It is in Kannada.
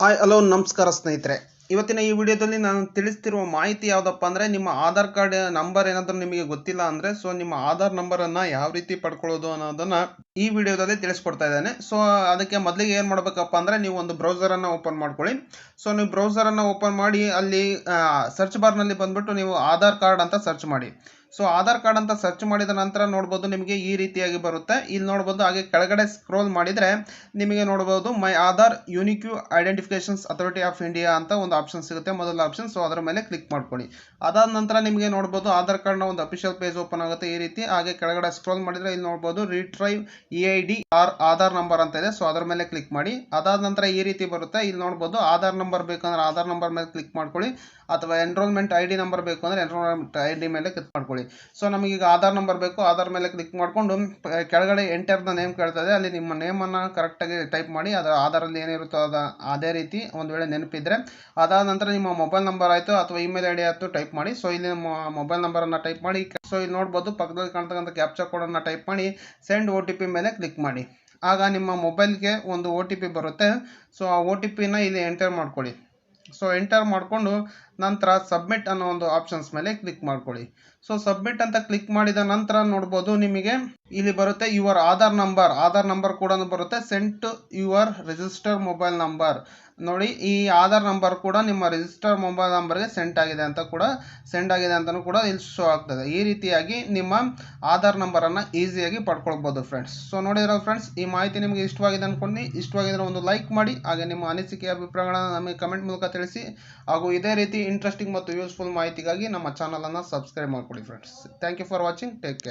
ಹಾಯ್, ಹಲೋ, ನಮಸ್ಕಾರ ಸ್ನೇಹಿತರೆ. ಇವತ್ತಿನ ಈ ವಿಡಿಯೋದಲ್ಲಿ ನಾನು ತಿಳಿಸ್ತಿರುವ ಮಾಹಿತಿ ಯಾವುದಪ್ಪ ಅಂದರೆ ನಿಮ್ಮ ಆಧಾರ್ ಕಾರ್ಡ್ ನಂಬರ್ ಏನಾದರೂ ನಿಮಗೆ ಗೊತ್ತಿಲ್ಲ ಅಂದರೆ ಸೊ ನಿಮ್ಮ ಆಧಾರ್ ನಂಬರನ್ನು ಯಾವ ರೀತಿ ಪಡ್ಕೊಳ್ಳೋದು ಅನ್ನೋದನ್ನು ಈ ವಿಡಿಯೋದಲ್ಲಿ ತಿಳಿಸ್ಕೊಡ್ತಾ ಇದ್ದೇನೆ. ಸೊ ಅದಕ್ಕೆ ಮೊದಲಿಗೆ ಏನು ಮಾಡಬೇಕಪ್ಪ ಅಂದರೆ ನೀವು ಒಂದು ಬ್ರೌಸರನ್ನು ಓಪನ್ ಮಾಡ್ಕೊಳ್ಳಿ. ಸೊ ನೀವು ಬ್ರೌಸರನ್ನು ಓಪನ್ ಮಾಡಿ ಅಲ್ಲಿ ಸರ್ಚ್ ಬಾರ್ನಲ್ಲಿ ಬಂದುಬಿಟ್ಟು ನೀವು ಆಧಾರ್ ಕಾರ್ಡ್ ಅಂತ ಸರ್ಚ್ ಮಾಡಿ. ಸೊ ಆಧಾರ್ ಕಾರ್ಡ್ ಅಂತ ಸರ್ಚ್ ಮಾಡಿದ ನಂತರ ನೋಡ್ಬೋದು ನಿಮಗೆ ಈ ರೀತಿಯಾಗಿ ಬರುತ್ತೆ. ಇಲ್ಲಿ ನೋಡ್ಬೋದು ಹಾಗೆ ಕೆಳಗಡೆ ಸ್ಕ್ರೋಲ್ ಮಾಡಿದರೆ ನಿಮಗೆ ನೋಡ್ಬೋದು my Aadhaar unique identifications authority of India ಅಂತ ಒಂದು ಆಪ್ಷನ್ ಸಿಗುತ್ತೆ. ಮೊದಲ ಆಪ್ಷನ್ ಸೊ ಅದರ ಮೇಲೆ ಕ್ಲಿಕ್ ಮಾಡ್ಕೊಳ್ಳಿ. ಅದಾದ ನಂತರ ನಿಮಗೆ ನೋಡ್ಬೋದು ಆಧಾರ್ ಕಾರ್ಡ್ನ ಒಂದು ಅಫಿಷಿಯಲ್ ಪೇಜ್ ಓಪನ್ ಆಗುತ್ತೆ ಈ ರೀತಿ. ಹಾಗೆ ಕೆಳಗಡೆ ಸ್ಕ್ರೋಲ್ ಮಾಡಿದರೆ ಇಲ್ಲಿ ನೋಡ್ಬೋದು retrieve E I D or Aadhaar number ಅಂತ ಇದೆ. ಸೊ ಅದರ ಮೇಲೆ ಕ್ಲಿಕ್ ಮಾಡಿ. ಅದಾದ ನಂತರ ಈ ರೀತಿ ಬರುತ್ತೆ. ಇಲ್ಲಿ ನೋಡ್ಬೋದು ಆಧಾರ್ ನಂಬರ್ ಬೇಕಂದ್ರೆ ಆಧಾರ್ ನಂಬರ್ ಮೇಲೆ ಕ್ಲಿಕ್ ಮಾಡ್ಕೊಳ್ಳಿ. ಅಥವಾ ಎನ್ರೋಲ್ಮೆಂಟ್ ಐ ಡಿ ನಂಬರ್ ಬೇಕು ಅಂದರೆ ಎನ್ರೋಲ್ಮೆಂಟ್ ಐ ಡಿ ಮೇಲೆ ಕ್ಲಿಕ್ ಮಾಡ್ಕೊಳ್ಳಿ. ಸೊ ನಮಗೀಗ ಆಧಾರ್ ನಂಬರ್ ಬೇಕು. ಆಧಾರ್ ಮೇಲೆ ಕ್ಲಿಕ್ ಮಾಡಿಕೊಂಡು ಕೆಳಗಡೆ ಎಂಟರ್ ನೇಮ್ ಕೇಳ್ತಾ ಅಲ್ಲಿ ನಿಮ್ಮ ನೇಮನ್ನು ಕರೆಕ್ಟಾಗಿ ಟೈಪ್ ಮಾಡಿ, ಅದರ ಆಧಾರಲ್ಲಿ ಏನಿರುತ್ತೋ ಅದ, ಅದೇ ರೀತಿ ಒಂದು ವೇಳೆ ನೆನಪಿದ್ರೆ, ಅದಾದ ನಂತರ ನಿಮ್ಮ ಮೊಬೈಲ್ ನಂಬರ್ ಆಯಿತು ಅಥವಾ ಇಮೇಲ್ ಐ ಡಿ ಆಯಿತು ಟೈಪ್ ಮಾಡಿ. ಸೊ ಇಲ್ಲಿ ನಿಮ್ಮ ಮೊಬೈಲ್ ನಂಬರನ್ನು ಟೈಪ್ ಮಾಡಿ. ಸೊ ಇಲ್ಲಿ ನೋಡ್ಬೋದು, ಪಕ್ಕದಲ್ಲಿ ಕಾಣ್ತಕ್ಕಂಥ ಕ್ಯಾಪ್ಚರ್ ಕೋಡನ್ನು ಟೈಪ್ ಮಾಡಿ ಸೆಂಡ್ ಒ ಟಿ ಪಿ ಮೇಲೆ ಕ್ಲಿಕ್ ಮಾಡಿ. ಆಗ ನಿಮ್ಮ ಮೊಬೈಲ್ಗೆ ಒಂದು ಒ ಟಿ ಪಿ ಬರುತ್ತೆ. ಸೊ ಆ ಒ ಟಿ ಪಿನ ಇಲ್ಲಿ ಎಂಟರ್ ಮಾಡ್ಕೊಳ್ಳಿ. ಸೊ ಎಂಟರ್ ಮಾಡಿಕೊಂಡು ನಂತರ ಸಬ್ಮಿಟ್ ಅನ್ನೋ ಒಂದು ಆಪ್ಷನ್ಸ್ ಮೇಲೆ ಕ್ಲಿಕ್ ಮಾಡ್ಕೊಳ್ಳಿ. ಸೊ ಸಬ್ಮಿಟ್ ಅಂತ ಕ್ಲಿಕ್ ಮಾಡಿದ ನಂತರ ನೋಡ್ಬೋದು ನಿಮಗೆ ಇಲ್ಲಿ ಬರುತ್ತೆ your Aadhaar number Aadhaar number ಕೂಡ ಬರುತ್ತೆ. Sent your register mobile number ನೋಡಿ, ಈ ಆಧಾರ್ ನಂಬರ್ ಕೂಡ ನಿಮ್ಮ ರಿಜಿಸ್ಟರ್ ಮೊಬೈಲ್ ನಂಬರ್ಗೆ ಸೆಂಟ್ ಆಗಿದೆ ಅಂತ ಕೂಡ ಸೆಂಡ್ ಆಗಿದೆ ಅಂತಲೂ ಕೂಡ ಇಲ್ಲಿ ಶೋ ಆಗ್ತದೆ. ಈ ರೀತಿಯಾಗಿ ನಿಮ್ಮ ಆಧಾರ್ ನಂಬರನ್ನು ಈಸಿಯಾಗಿ ಪಡ್ಕೊಳ್ಬೋದು ಫ್ರೆಂಡ್ಸ್ ಸೊ ನೋಡಿದ್ರೆ ಫ್ರೆಂಡ್ಸ್ ಈ ಮಾಹಿತಿ ನಿಮಗೆ ಇಷ್ಟವಾಗಿದೆ ಅಂದ್ಕೊಂಡು ಇಷ್ಟವಾಗಿದ್ರೆ ಒಂದು ಲೈಕ್ ಮಾಡಿ, ಹಾಗೆ ನಿಮ್ಮ ಅನಿಸಿಕೆ ಅಭಿಪ್ರಾಯಗಳನ್ನು ನಮಗೆ ಕಮೆಂಟ್ ಮೂಲಕ ತಿಳಿಸಿ. ಹಾಗೂ ಇದೇ ರೀತಿ ಇಂಟ್ರೆಸ್ಟಿಂಗ್ ಮತ್ತು ಯೂಸ್ಫುಲ್ ಮಾಹಿತಿಗಾಗಿ ನಮ್ಮ ಚಾನಲನ್ನು ಸಬ್ಸ್ಕ್ರೈಬ್ ಮಾಡಿಕೊಡಿ Thank you for watching. Take care.